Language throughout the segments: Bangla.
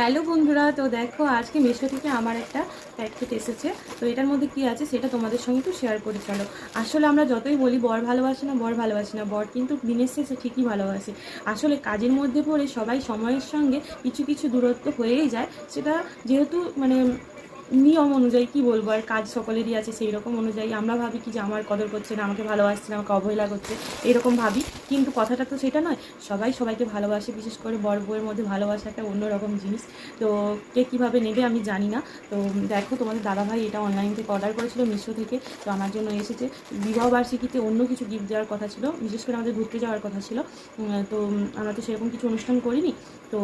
হ্যালো বন্ধুরা, তো দেখো আজকে মিশো থেকে আমার একটা প্যাকেট এসেছে। তো এটার মধ্যে কি আছে সেটা তোমাদের সঙ্গে একটু শেয়ার করে, চলো। আসলে আমরা যতই বলি বর ভালোবাসে না, বর ভালোবাসে না, বর কিন্তু দিনের শেষে ঠিকই ভালোবাসে। আসলে কাজের মধ্যে পড়ে সবাই সময়ের সঙ্গে কিছু কিছু দূরত্ব হয়েই যায়। সেটা যেহেতু মানে নিয়ম অনুযায়ী কি বলব, আর কাজ সকলেরই আছে সেই রকম অনুযায়ী আমরা ভাবি কি যে আমার কদর করছে না, আমাকে ভালোবাসছে না, আমাকে অবহেলা করছে, এরকম ভাবি। কিন্তু কথাটা তো সেটা নয়, সবাই সবাইকে ভালোবাসে, বিশেষ করে বড় বউয়ের মধ্যে ভালোবাসা একটা অন্যরকম জিনিস। তো কে কীভাবে নেবে আমি জানি না। তো দেখো তোমাদের দাদাভাই এটা অনলাইন থেকে অর্ডার করেছিল মিশো থেকে, তো আমার জন্য এসেছে। বিবাহবার্ষিকীতে অন্য কিছু গিফট দেওয়ার কথা ছিল, বিশেষ করে আমাদের ঘুরতে যাওয়ার কথা ছিল। তো আমরা তো সেরকম কিছু অনুষ্ঠান করিনি। তো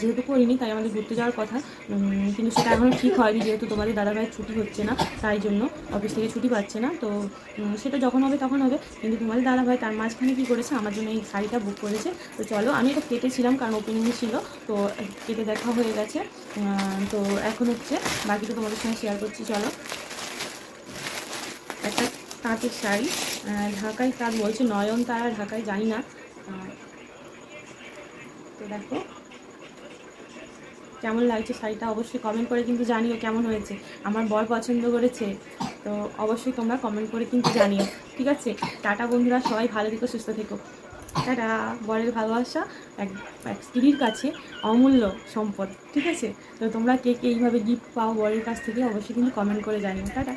যেহেতু করিনি, তাই আমাদের ঘুরতে যাওয়ার কথা। কিন্তু সেটা এখনও ঠিক হয়নি, যেহেতু তোমাদের দাদাভাইয়ের ছুটি হচ্ছে না, তাই জন্য অফিস থেকে ছুটি পাচ্ছে না। তো সেটা যখন হবে তখন হবে। কিন্তু তোমাদের দাদাভাই তার মাঝখানে কী করেছে, আমার জন্য এই শাড়িটা বুক করেছে। তো চলো, আমি এটা কেটেছিলাম, কারণ ওপেনিং ছিল। তো কেটে দেখা হয়ে গেছে। তো এখন হচ্ছে বাকিটা তোমাদের সঙ্গে শেয়ার করছি, চলো। একটা তাঁতের শাড়ি ঢাকায় তাঁত বলছে নয়নতারা, ঢাকায় জানি না। তো দেখো। কেমন লাগছে শাড়িটা অবশ্যই কমেন্ট করে কিন্তু জানিও কেমন হয়েছে। আমার বর পছন্দ করেছে, তো অবশ্যই তোমরা কমেন্ট করে কিন্তু জানিও। ঠিক আছে? টাটা বন্ধুরা, সবাই ভালো থেকো, সুস্থ থেকো। টাটা। বরের ভালোবাসা এক এক স্ত্রীর কাছে অমূল্য সম্পদ। ঠিক আছে? তো তোমরা কে কে এইভাবে গিফট পাও বরের কাছ থেকে অবশ্যই কিন্তু কমেন্ট করে জানিও। টাটা।